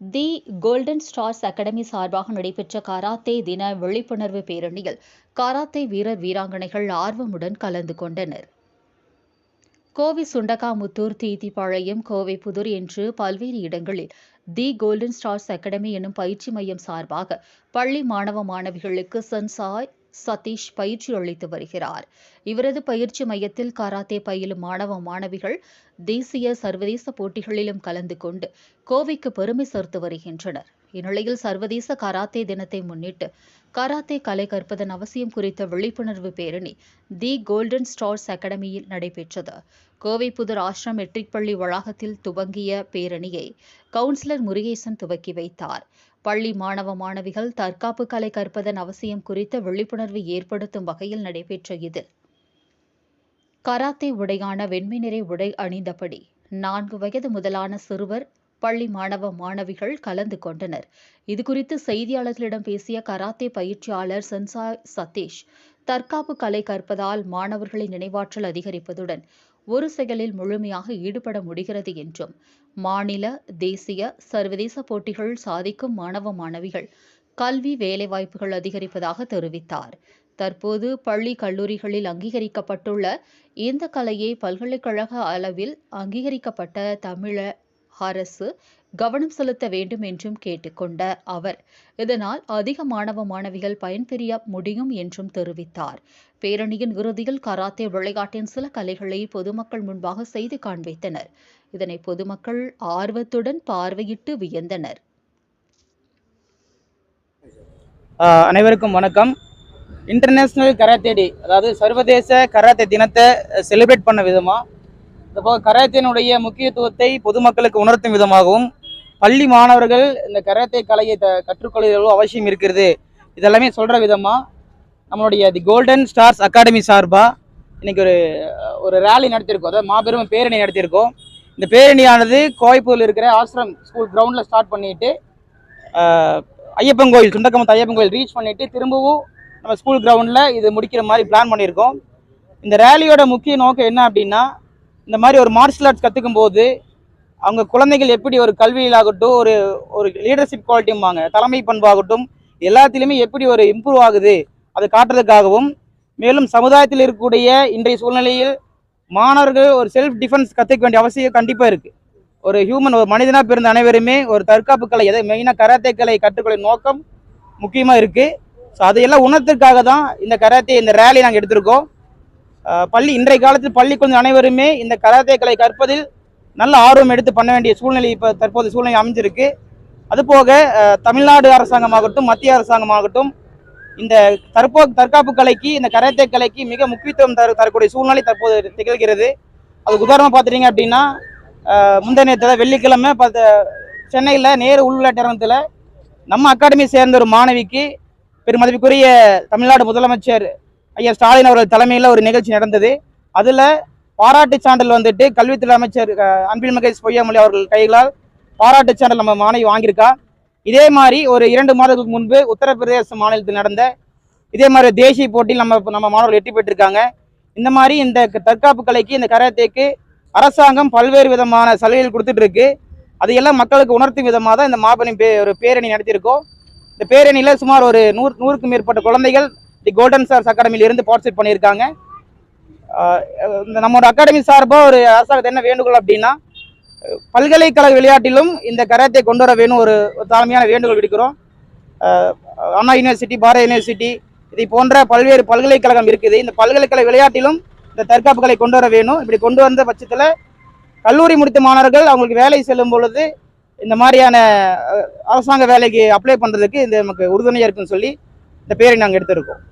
தி golden stars academy சார்பாக நடைபெற்ற karate தின விழிப்புணர்வு பேரணியில் கராத்தே வீரர் வீராங்கனைகள் ஆர்வமுடன் கலந்து கொண்டனர். கோவை சுண்டகாமுத்தூர் தீத்திப்பாளையம் கோவை புதூர் என்று பல்வேறு இடங்களில் தி கோல்டன் ஸ்டார்ஸ் அகாடமி எனும் பயிற்சி மையம் சார்பாக பள்ளி மாணவ மாணவிகளுக்கு சென்சாய் சதீஷ் பயிற்சி அளித்து வருகிறார். இவரது பயிற்சி மையத்தில் கராத்தே பயிலும் மாணவ மாணவிகள் தேசிய சர்வதேச போட்டிகளிலும் கலந்து கொண்டு கோவைக்கு பெருமை சேர்த்து வருகின்றனர். இந்நிலையில் சர்வதேச கராத்தே தினத்தை முன்னிட்டு கராத்தே கலை கற்பதன் அவசியம் குறித்த விழிப்புணர்வு பேரணி தி கோல்டன் ஸ்டார்ஸ் அகாடமியில் நடைபெற்றது. கோவை புதர் ஆசிரம் மெட்ரிக் பள்ளி வளாகத்தில் துவங்கிய பேரணியை கவுன்சிலர் முருகேசன் துவக்கி வைத்தார். பள்ளி மாணவ மாணவிகள் தற்காப்பு கலை கற்பதன் அவசியம் குறித்த விழிப்புணர்வு ஏற்படுத்தும் வகையில் நடைபெற்ற இதில் கராத்தே உடையான வெண்மை நிறை உடை அணிந்தபடி நான்கு வயது முதலான சிறுவர் பள்ளி மாணவ மாணவிகள் கலந்து கொண்டனர். இதுகுறித்து செய்தியாளர்களிடம் பேசிய கராத்தே பயிற்சியாளர் சென்சாய் சதீஷ் தற்காப்பு கலை கற்பதால் மாணவர்களின் நினைவாற்றல் அதிகரிப்பதுடன் ஒரு செயலில் முழுமையாக ஈடுபட முடிகிறது என்றும் மாநில தேசிய சர்வதேச போட்டிகள் சாதிக்கும் மாணவ மாணவிகள் கல்வி வேலைவாய்ப்புகள் அதிகரிப்பதாக தெரிவித்தார். தற்போது பள்ளி கல்லூரிகளில் அங்கீகரிக்கப்பட்டுள்ள இந்த கலையை பல்கலைக்கழக அளவில் அங்கீகரிக்கப்பட்ட தமிழ அரசு கவனம் செலுத்த வேண்டும் என்றும் கேட்டுக்கொண்ட அவர் இதனால் அதிக மாணவ மாணவிகள் பயன்பெறிய முடியும் என்றும் தெரிவித்தார். பேரணியின் இறுதியில் கராத்தே விளையாட்டின் சில கலைகளை பொதுமக்கள் முன்பாக செய்து காண்பித்தனர். இதனை பொதுமக்கள் ஆர்வத்துடன் பார்வையிட்டு வியந்தனர். ஆஹ் அனைவருக்கும் வணக்கம். இன்டர்நேஷ்னல் கராத்தே டே அதாவது சர்வதேச கராத்தே தினத்தை செலிப்ரேட் பண்ண விதமாக கராத்தேனுடைய முக்கியத்துவத்தை பொதுமக்களுக்கு உணர்த்தும் விதமாகவும் பள்ளி மாணவர்கள் இந்த கராத்தே கலையை த கற்றுக்கொள்ள அவசியம் இருக்கிறது. இதெல்லாமே சொல்கிற விதமாக நம்மளுடைய தி கோல்டன் ஸ்டார்ஸ் அகாடமி சார்பாக இன்றைக்கி ஒரு ஒரு ரேலி நடத்தியிருக்கோம். அதாவது மாபெரும் பேரணி நடத்தியிருக்கோம். இந்த பேரணியானது கோயப்பூரில் இருக்கிற ஆசிரம் ஸ்கூல் கிரவுண்டில் ஸ்டார்ட் பண்ணிட்டு ஐயப்பன் கோயில் சுண்டக்கமத்து ஐயப்பன் கோயில் ரீச் பண்ணிட்டு திரும்பவும் நம்ம ஸ்கூல் கிரவுண்டில் இது முடிக்கிற மாதிரி பிளான் பண்ணியிருக்கோம். இந்த ரேலியோட முக்கிய நோக்கம் என்ன அப்படின்னா இந்த மாதிரி ஒரு மார்ஷியல் ஆர்ட்ஸ் கற்றுக்கும் போது அவங்க குழந்தைகள் எப்படி ஒரு கல்வியிலாகட்டும் ஒரு ஒரு லீடர்ஷிப் குவாலிட்டியும்பாங்க தலைமை பண்பாகட்டும் எல்லாத்திலையுமே எப்படி ஒரு இம்ப்ரூவ் ஆகுது அதை காட்டுறதுக்காகவும் மேலும் சமுதாயத்தில் இருக்கக்கூடிய இன்றைய சூழ்நிலையில் மாணவர்கள் ஒரு செல்ஃப் டிஃபென்ஸ் கற்றுக்க வேண்டிய அவசியம் கண்டிப்பாக இருக்குது ஒரு ஹியூமன் ஒரு மனிதனாக பிறந்த அனைவருமே ஒரு தற்காப்பு கலை எதை மெயினாக கராத்தே கலை கற்றுக்கொள்ள நோக்கம் முக்கியமாக இருக்குது ஸோ அதையெல்லாம் உணர்த்துக்காக தான் இந்த கராத்தே இந்த ரேலி நாங்கள் எடுத்திருக்கோம். பள்ளி இன்றைய காலத்தில் பள்ளி குழந்தை அனைவருமே இந்த கராத்தே கலை கற்பதில் நல்ல ஆர்வம் எடுத்து பண்ண வேண்டிய சூழ்நிலை இப்போ தற்போது சூழ்நிலை அமைஞ்சிருக்கு. அதுபோக தமிழ்நாடு அரசாங்கமாகட்டும் மத்திய அரசாங்கமாகட்டும் இந்த தற்போ தற்காப்பு கலைக்கு இந்த கராத்தே கலைக்கு மிக முக்கியத்துவம் தர தரக்கூடிய சூழ்நிலை தற்போது திகழ்கிறது. அதுக்கு உதாரணமாக பார்த்துட்டீங்க அப்படின்னா முந்தைய நேரத்தில் வெள்ளிக்கிழமை பார்த்த சென்னையில் நேரு உள்விளையாட்டரங்கத்தில் நம்ம அகாடமி சேர்ந்த ஒரு மாணவிக்கு பெருமதிப்புக்குரிய தமிழ்நாடு முதலமைச்சர் ஐயா ஸ்டாலின் அவர்கள் தலைமையில் ஒரு நிகழ்ச்சி நடந்தது. அதில் பாராட்டு சான்றிதழ் வந்துட்டு கல்வித்துறை அமைச்சர் அன்பில் மகேஷ் பொய்யாமொழி அவர்கள் கைகளால் பாராட்டு சான்றிதழ் நம்ம மாணவி வாங்கியிருக்கா. இதே மாதிரி ஒரு இரண்டு மாதத்துக்கு முன்பு உத்தரப்பிரதேச மாநிலத்தில் நடந்த இதே மாதிரி தேசிய போட்டியில் நம்ம நம்ம மாணவர்கள் வெற்றி பெற்றிருக்காங்க. இந்த மாதிரி இந்த தற்காப்பு கலைக்கு இந்த கராத்தேக்கு அரசாங்கம் பல்வேறு விதமான சலுகைகள் கொடுத்துட்டு இருக்கு அதையெல்லாம் மக்களுக்கு உணர்த்தும் விதமாக தான் இந்த மாபெரும் பே ஒரு பேரணி நடத்தியிருக்கோம். இந்த பேரணியில் சுமார் ஒரு நூறு நூறுக்கும் மேற்பட்ட குழந்தைகள் தி கோல்டன் ஸ்டார்ஸ் அகாடமியில் இருந்து பார்ட்டிசிபேட் பண்ணியிருக்காங்க. இந்த நம்மளோட அகாடமி சார்பாக ஒரு அரசாங்கத்தை என்ன வேண்டுகோள் அப்படின்னா பல்கலைக்கழக விளையாட்டிலும் இந்த கராத்தே கொண்டு வர வேணும் ஒரு தலைமையான தாழ்மையான வேண்டுகோள் விடுக்கிறோம். அண்ணா யூனிவர்சிட்டி பாரத யூனிவர்சிட்டி இதை போன்ற பல்வேறு பல்கலைக்கழகம் இருக்குது. இந்த பல்கலைக்கழக விளையாட்டிலும் இந்த தற்காப்புகளை கொண்டு வர வேணும். இப்படி கொண்டு வந்த பட்சத்தில் கல்லூரி முடித்த மாணவர்கள் அவங்களுக்கு வேலை செல்லும் பொழுது இந்த மாதிரியான அரசாங்க வேலைக்கு அப்ளை பண்ணுறதுக்கு இந்த நமக்கு உறுதுணையாக இருக்குன்னு சொல்லி இந்த பேரை நாங்கள் எடுத்திருக்கோம்.